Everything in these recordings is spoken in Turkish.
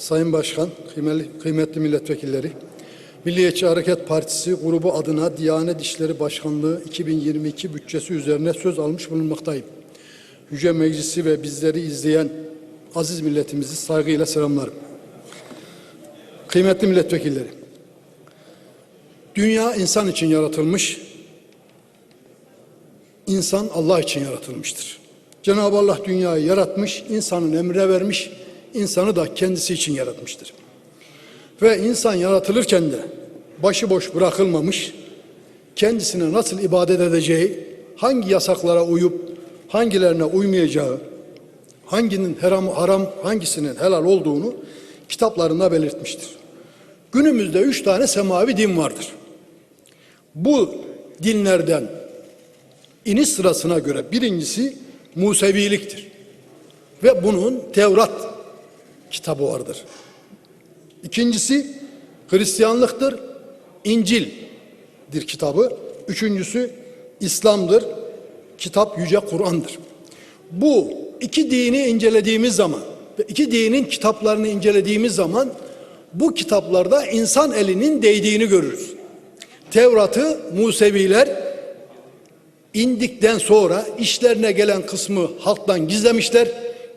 Sayın Başkan, kıymetli, kıymetli milletvekilleri, Milliyetçi Hareket Partisi grubu adına Diyanet İşleri Başkanlığı 2022 bütçesi üzerine söz almış bulunmaktayım. Yüce Meclisi ve bizleri izleyen aziz milletimizi saygıyla selamlarım. Kıymetli milletvekilleri, dünya insan için yaratılmış, insan Allah için yaratılmıştır. Cenab-ı Allah dünyayı yaratmış, insanın emrine vermiş, insanı da kendisi için yaratmıştır. Ve insan yaratılırken de başıboş bırakılmamış, kendisine nasıl ibadet edeceği, hangi yasaklara uyup hangilerine uymayacağı, hanginin haram, haram hangisinin helal olduğunu kitaplarında belirtmiştir. Günümüzde üç tane semavi din vardır. Bu dinlerden iniş sırasına göre birincisi Museviliktir. Ve bunun Tevrat kitabı vardır. İkincisi Hristiyanlıktır, İncil'dir kitabı. Üçüncüsü İslam'dır, kitap Yüce Kur'an'dır. Bu iki dini incelediğimiz zaman ve iki dinin kitaplarını incelediğimiz zaman bu kitaplarda insan elinin değdiğini görürüz. Tevrat'ı Museviler indikten sonra işlerine gelen kısmı halktan gizlemişler,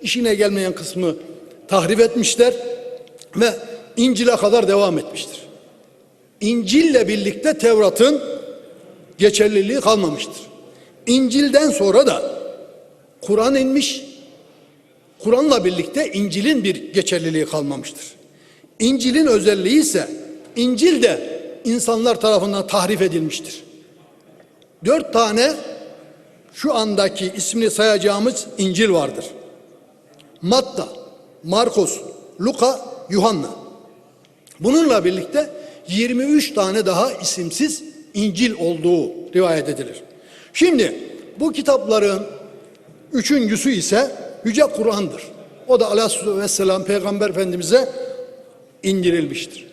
işine gelmeyen kısmı tahrip etmişler ve İncil'e kadar devam etmiştir. İncil'le birlikte Tevrat'ın geçerliliği kalmamıştır. İncil'den sonra da Kur'an inmiş, Kur'an'la birlikte İncil'in bir geçerliliği kalmamıştır. İncil'in özelliği ise İncil de insanlar tarafından tahrif edilmiştir. Dört tane şu andaki ismini sayacağımız İncil vardır. Matta, Markos, Luka, Yuhanna. Bununla birlikte 23 tane daha isimsiz İncil olduğu rivayet edilir. Şimdi bu kitapların üçüncüsü ise Yüce Kur'an'dır. O da aleyhissalatü vesselam Peygamber Efendimiz'e indirilmiştir.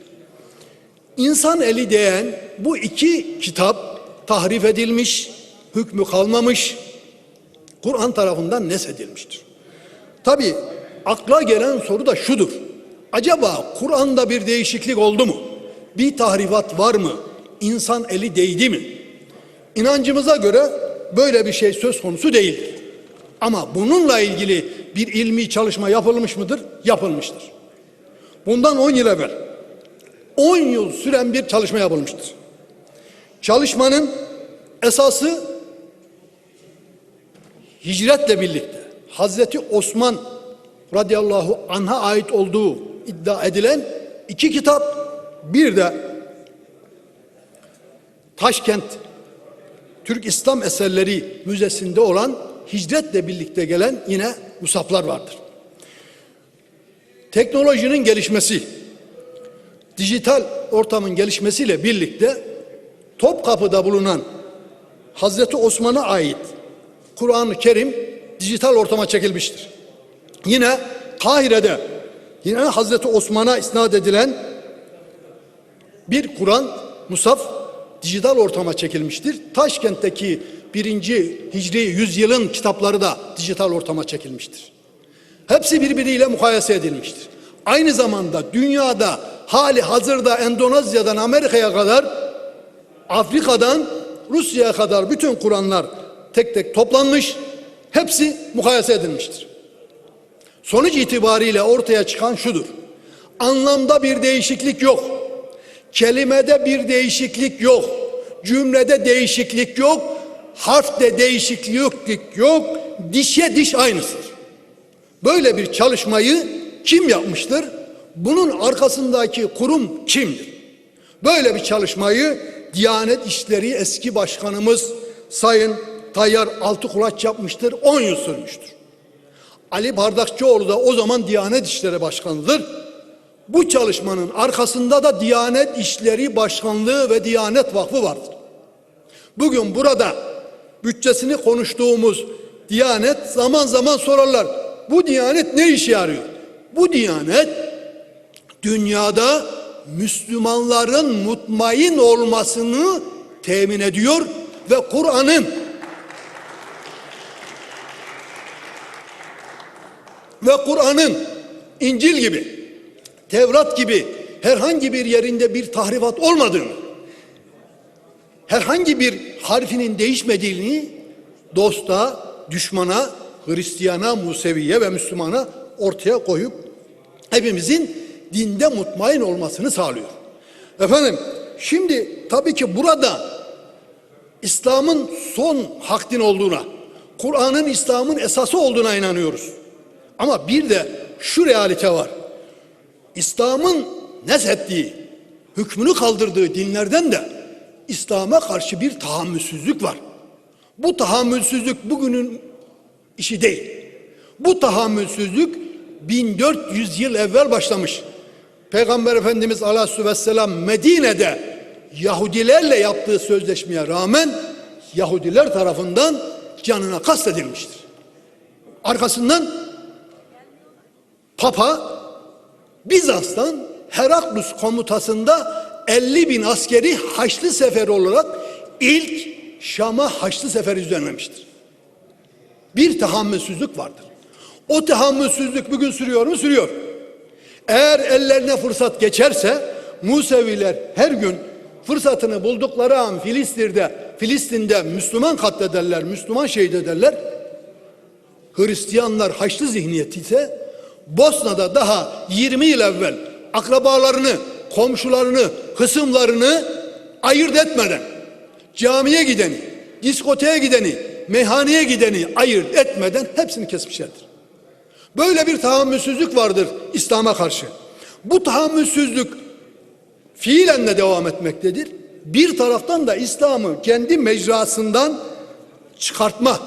İnsan eli değen bu iki kitap tahrif edilmiş, hükmü kalmamış, Kur'an tarafından nesedilmiştir. Tabi akla gelen soru da şudur. Acaba Kur'an'da bir değişiklik oldu mu? Bir tahrifat var mı? İnsan eli değdi mi? İnancımıza göre böyle bir şey söz konusu değildir. Ama bununla ilgili bir ilmi çalışma yapılmış mıdır? Yapılmıştır. Bundan 10 yıl evvel 10 yıl süren bir çalışma yapılmıştır. Çalışmanın esası hicretle birlikte Hazreti Osman radıyallahu anh'a ait olduğu iddia edilen iki kitap bir de Taşkent Türk İslam Eserleri Müzesi'nde olan hicretle birlikte gelen yine musaflar vardır. Teknolojinin gelişmesi, dijital ortamın gelişmesiyle birlikte Topkapı'da bulunan Hazreti Osman'a ait Kur'an-ı Kerim dijital ortama çekilmiştir. Yine Kahire'de yine Hazreti Osman'a isnat edilen bir Kur'an Musaf dijital ortama çekilmiştir. Taşkent'teki birinci Hicri yüzyılın kitapları da dijital ortama çekilmiştir. Hepsi birbiriyle mukayese edilmiştir. Aynı zamanda dünyada hali hazırda Endonezya'dan Amerika'ya kadar Afrika'dan Rusya'ya kadar bütün Kur'anlar tek tek toplanmış, hepsi mukayese edilmiştir. Sonuç itibariyle ortaya çıkan şudur. Anlamda bir değişiklik yok. Kelimede bir değişiklik yok. Cümlede değişiklik yok. Harfte değişiklik yok. Dişe diş aynısıdır. Böyle bir çalışmayı kim yapmıştır? Bunun arkasındaki kurum kimdir? Böyle bir çalışmayı Diyanet İşleri eski başkanımız Sayın Tayyar Altıkulaç yapmıştır. 10 yıl sürmüştür. Ali Bardakçıoğlu da o zaman Diyanet İşleri Başkanı'dır. Bu çalışmanın arkasında da Diyanet İşleri Başkanlığı ve Diyanet Vakfı vardır. Bugün burada bütçesini konuştuğumuz Diyanet zaman zaman sorarlar. Bu Diyanet ne işe yarıyor? Bu Diyanet dünyada Müslümanların mutmain olmasını temin ediyor ve Kur'an'ın ve Kur'an'ın İncil gibi Tevrat gibi herhangi bir yerinde bir tahrifat olmadığını, herhangi bir harfinin değişmediğini dosta, düşmana, Hristiyana, Museviye ve Müslümana ortaya koyup hepimizin dinde mutmain olmasını sağlıyor. Efendim şimdi tabii ki burada İslam'ın son hak din olduğuna, Kur'an'ın İslam'ın esası olduğuna inanıyoruz. Ama bir de şu realite var. İslam'ın neshettiği, hükmünü kaldırdığı dinlerden de İslam'a karşı bir tahammülsüzlük var. Bu tahammülsüzlük bugünün işi değil. Bu tahammülsüzlük 1400 yıl evvel başlamış. Peygamber Efendimiz Aleyhisselatü Vesselam Medine'de Yahudilerle yaptığı sözleşmeye rağmen Yahudiler tarafından canına kastedilmiştir. Arkasından Papa Bizans'tan Heraklus komutasında 50 bin askeri Haçlı Seferi olarak ilk Şam'a Haçlı Seferi düzenlemiştir. Bir tahammülsüzlük vardır. O tahammülsüzlük bugün sürüyor mu? Sürüyor. Eğer ellerine fırsat geçerse Museviler her gün fırsatını buldukları an Filistin'de, Filistin'de Müslüman katlederler, Müslüman şehit ederler. Hristiyanlar Haçlı zihniyeti ise Bosna'da daha 20 yıl evvel akrabalarını, komşularını, kısımlarını ayırt etmeden camiye gideni, diskoteye gideni, meyhaneye gideni ayırt etmeden hepsini kesmişlerdir. Böyle bir tahammülsüzlük vardır İslam'a karşı. Bu tahammülsüzlük fiilen de devam etmektedir. Bir taraftan da İslam'ı kendi mecrasından çıkartma,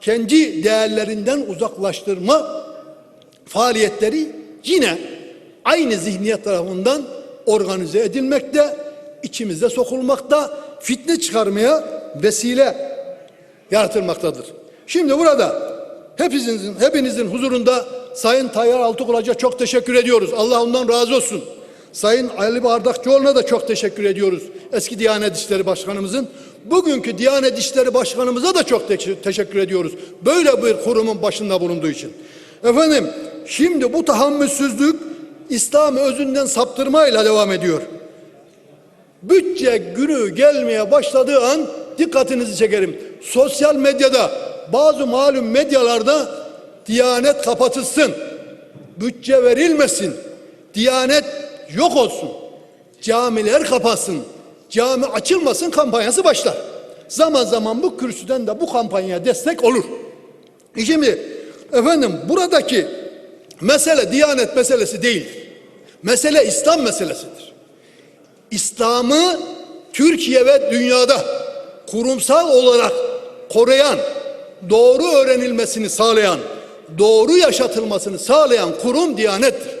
kendi değerlerinden uzaklaştırma faaliyetleri yine aynı zihniyet tarafından organize edilmekte, içimizde sokulmakta, fitne çıkarmaya vesile yaratılmaktadır. Şimdi burada hepinizin, hepinizin huzurunda Sayın Tayyar Altıkulaç'a çok teşekkür ediyoruz. Allah ondan razı olsun. Sayın Ali Bardakçıoğlu'na da çok teşekkür ediyoruz. Eski Diyanet İşleri Başkanımızın. Bugünkü Diyanet İşleri Başkanımıza da çok te- teşekkür ediyoruz. Böyle bir kurumun başında bulunduğu için. Efendim şimdi bu tahammülsüzlük İslam özünden saptırmayla devam ediyor. Bütçe günü gelmeye başladığı an dikkatinizi çekerim. Sosyal medyada bazı malum medyalarda Diyanet kapatılsın. Bütçe verilmesin. Diyanet yok olsun. Camiler kapatsın. Cami açılmasın kampanyası başlar. Zaman zaman bu kürsüden de bu kampanyaya destek olur. E Şimdi efendim buradaki mesele Diyanet meselesi değil. Mesele İslam meselesidir. İslam'ı Türkiye ve dünyada kurumsal olarak koruyan, doğru öğrenilmesini sağlayan, doğru yaşatılmasını sağlayan kurum Diyanet'tir.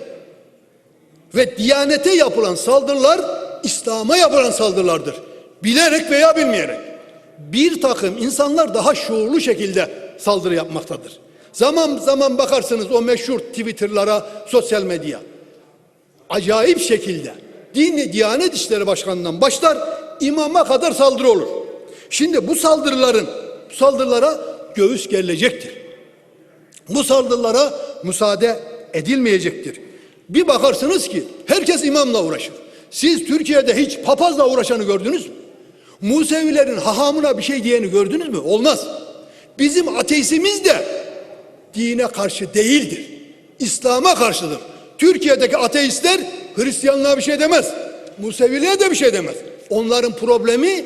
Ve Diyanete yapılan saldırılar İslam'a yapılan saldırılardır. Bilerek veya bilmeyerek. Bir takım insanlar daha şuurlu şekilde saldırı yapmaktadır. Zaman zaman bakarsınız o meşhur Twitter'lara, sosyal medya. Acayip şekilde dini Diyanet İşleri Başkanı'ndan başlar imama kadar saldırı olur. Şimdi bu saldırıların bu saldırılara göğüs gerilecektir. Bu saldırılara müsaade edilmeyecektir. Bir bakarsınız ki herkes imamla uğraşır. Siz Türkiye'de hiç papazla uğraşanı gördünüz mü? Musevilerin hahamına bir şey diyeni gördünüz mü? Olmaz. Bizim ateizmimiz de dine karşı değildir. İslam'a karşıdır. Türkiye'deki ateistler Hristiyanlığa bir şey demez. Museviliğe de bir şey demez. Onların problemi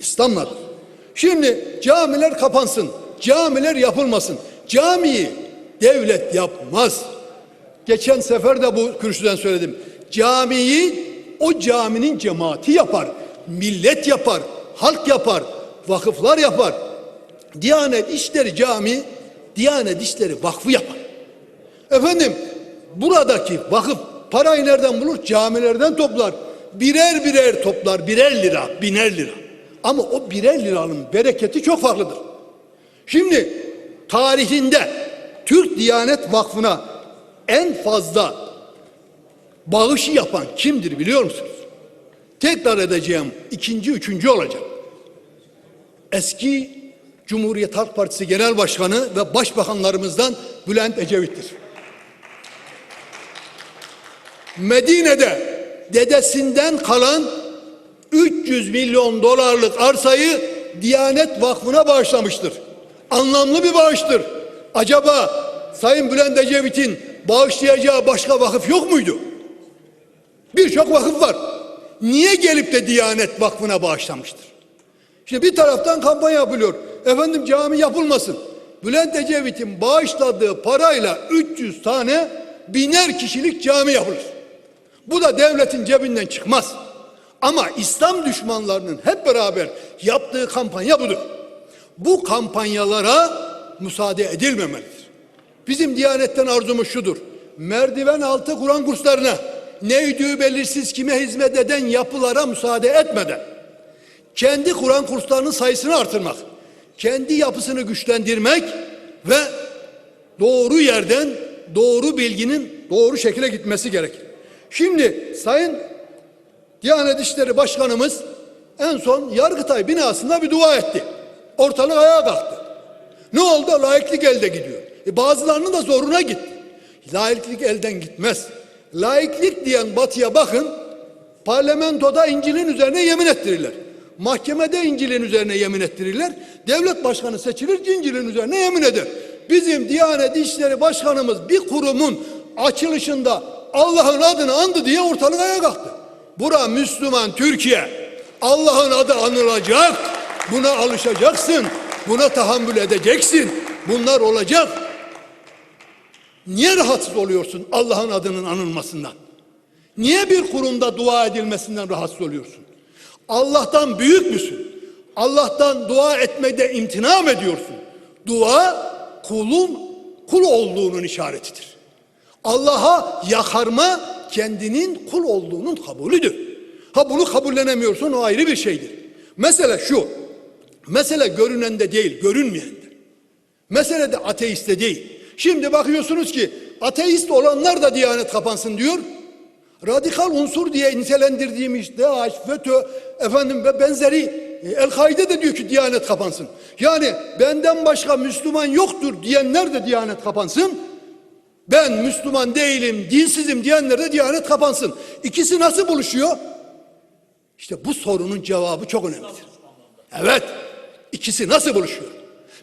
İslam'ladır. Şimdi camiler kapansın, camiler yapılmasın. Camiyi devlet yapmaz. Geçen sefer de bu kürsüden söyledim. Camiyi o caminin cemaati yapar. Millet yapar, halk yapar, vakıflar yapar. Diyanet İşleri Cami, Diyanet İşleri Vakfı yapar. Efendim buradaki vakıf parayı nereden bulur? Camilerden toplar. Birer birer toplar, birer lira, biner lira. Ama o birer liranın bereketi çok farklıdır. Şimdi tarihinde Türk Diyanet Vakfı'na en fazla bağışı yapan kimdir biliyor musunuz? Tekrar edeceğim ikinci, üçüncü olacak. Eski Cumhuriyet Halk Partisi Genel Başkanı ve Başbakanlarımızdan Bülent Ecevit'tir. Medine'de dedesinden kalan 300 milyon dolarlık arsayı Diyanet Vakfı'na bağışlamıştır. Anlamlı bir bağıştır. Acaba Sayın Bülent Ecevit'in bağışlayacağı başka vakıf yok muydu? Birçok vakıf var. Niye gelip de Diyanet Vakfı'na bağışlamıştır? Şimdi bir taraftan kampanya yapılıyor. Efendim cami yapılmasın. Bülent Ecevit'in bağışladığı parayla 300 tane biner kişilik cami yapılır. Bu da devletin cebinden çıkmaz. Ama İslam düşmanlarının hep beraber yaptığı kampanya budur. Bu kampanyalara müsaade edilmemelidir. Bizim Diyanet'ten arzumuz şudur. Merdiven altı Kur'an kurslarına neydi belirsiz kime hizmet eden yapılara müsaade etmeden kendi Kur'an kurslarının sayısını artırmak, kendi yapısını güçlendirmek ve doğru yerden doğru bilginin doğru şekilde gitmesi gerekir. Şimdi Sayın Diyanet İşleri Başkanımız en son Yargıtay binasında bir dua etti. Ortalık ayağa kalktı. Ne oldu? Laiklik elde gidiyor. E bazılarının da zoruna gitti. Laiklik elden gitmez. Laiklik diyen batıya bakın, parlamentoda İncil'in üzerine yemin ettirirler. Mahkemede İncil'in üzerine yemin ettirirler. Devlet başkanı seçilir, İncil'in üzerine yemin eder. Bizim Diyanet İşleri Başkanımız bir kurumun açılışında Allah'ın adını andı diye ortalık ayağa kalktı. Bura Müslüman Türkiye. Allah'ın adı anılacak. Buna alışacaksın. Buna tahammül edeceksin. Bunlar olacak. Niye rahatsız oluyorsun Allah'ın adının anılmasından? Niye bir kurumda dua edilmesinden rahatsız oluyorsun? Allah'tan büyük müsün? Allah'tan dua etmede imtina mı ediyorsun? Dua kulun kul olduğunun işaretidir. Allah'a yakarma kendinin kul olduğunun kabulüdür. Ha bunu kabullenemiyorsun o ayrı bir şeydir. Mesele şu. Mesele görünende değil, görünmeyende. Mesele de ateiste değil. Şimdi bakıyorsunuz ki ateist olanlar da Diyanet kapansın diyor. Radikal unsur diye nitelendirdiğimiz DAEŞ, FETÖ, efendim ve benzeri e, El-Kaide de diyor ki Diyanet kapansın. Yani benden başka Müslüman yoktur diyenler de Diyanet kapansın. Ben Müslüman değilim, dinsizim diyenler de Diyanet kapansın. İkisi nasıl buluşuyor? İşte bu sorunun cevabı çok önemlidir. Evet. İkisi nasıl buluşuyor?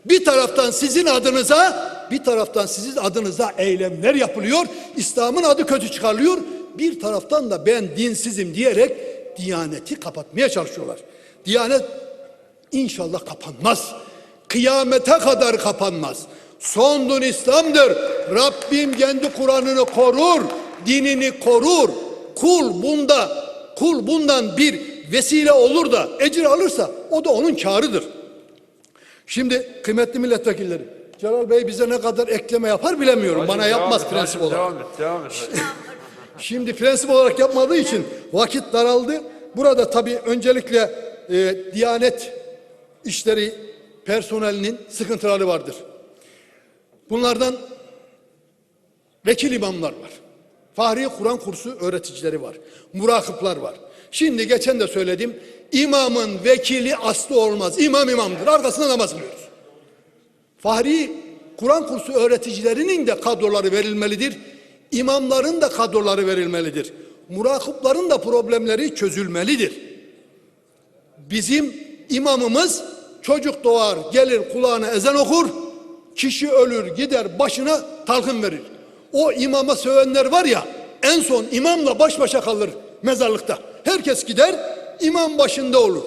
Bir taraftan sizin adınıza, bir taraftan sizin adınıza eylemler yapılıyor. İslam'ın adı kötü çıkarılıyor. Bir taraftan da ben dinsizim diyerek Diyaneti kapatmaya çalışıyorlar. Diyanet inşallah kapanmaz. Kıyamete kadar kapanmaz. Son din İslam'dır. Rabbim kendi Kur'an'ını korur, dinini korur. Kul bunda, kul bundan bir vesile olur da ecir alırsa o da onun kârıdır. Şimdi kıymetli milletvekilleri, Celal Bey bize ne kadar ekleme yapar bilemiyorum. Bana Devam yapmaz et, prensip olarak. Devam et, devam et. Şimdi prensip olarak yapmadığı için vakit daraldı. Burada tabii öncelikle e, Diyanet işleri personelinin sıkıntıları vardır. Bunlardan vekil imamlar var. Fahri Kur'an kursu öğreticileri var. Murakıplar var. Şimdi geçen de söyledim. İmamın vekili aslı olmaz. İmam imamdır. Arkasında namaz kılıyoruz. Fahri Kur'an kursu öğreticilerinin de kadroları verilmelidir. İmamların da kadroları verilmelidir. Murakıpların da problemleri çözülmelidir. Bizim imamımız çocuk doğar gelir kulağına ezan okur. Kişi ölür gider başına talkın verir. O imama sövenler var ya en son imamla baş başa kalır mezarlıkta. Herkes gider imam başında olur.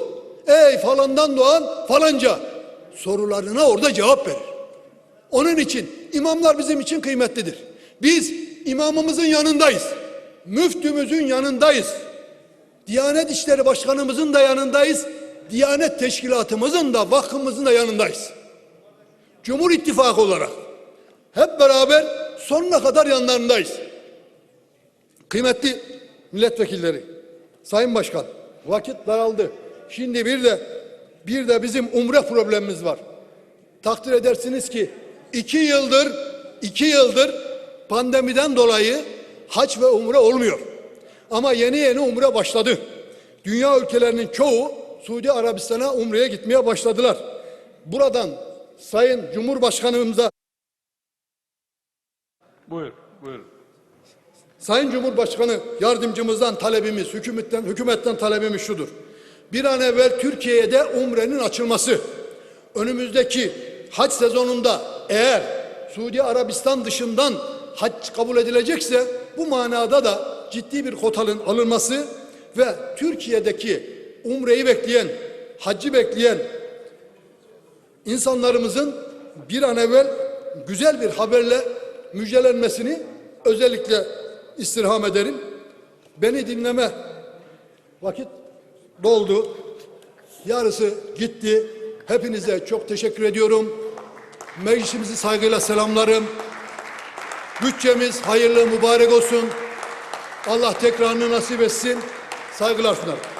Ey falandan doğan falanca sorularına orada cevap verir. Onun için imamlar bizim için kıymetlidir. Biz imamımızın yanındayız. Müftümüzün yanındayız. Diyanet İşleri Başkanımızın da yanındayız. Diyanet Teşkilatımızın da vakfımızın da yanındayız. Cumhur İttifakı olarak hep beraber sonuna kadar yanlarındayız. Kıymetli milletvekilleri, Sayın Başkan, vakit daraldı. Şimdi bir de bir de bizim umre problemimiz var. Takdir edersiniz ki iki yıldır iki yıldır pandemiden dolayı hac ve umre olmuyor. Ama yeni yeni umre başladı. Dünya ülkelerinin çoğu Suudi Arabistan'a umreye gitmeye başladılar. Buradan Sayın Cumhurbaşkanımıza Buyur, buyur. Sayın Cumhurbaşkanı yardımcımızdan talebimiz, hükümetten, hükümetten talebimiz şudur. Bir an evvel Türkiye'de umrenin açılması, önümüzdeki hac sezonunda eğer Suudi Arabistan dışından hac kabul edilecekse bu manada da ciddi bir kotanın alınması ve Türkiye'deki umreyi bekleyen, haccı bekleyen insanlarımızın bir an evvel güzel bir haberle müjdelenmesini özellikle istirham ederim. Beni dinleme vakit doldu. Yarısı gitti. Hepinize çok teşekkür ediyorum. Meclisimizi saygıyla selamlarım. Bütçemiz hayırlı mübarek olsun. Allah tekrarını nasip etsin. Saygılar sunarım.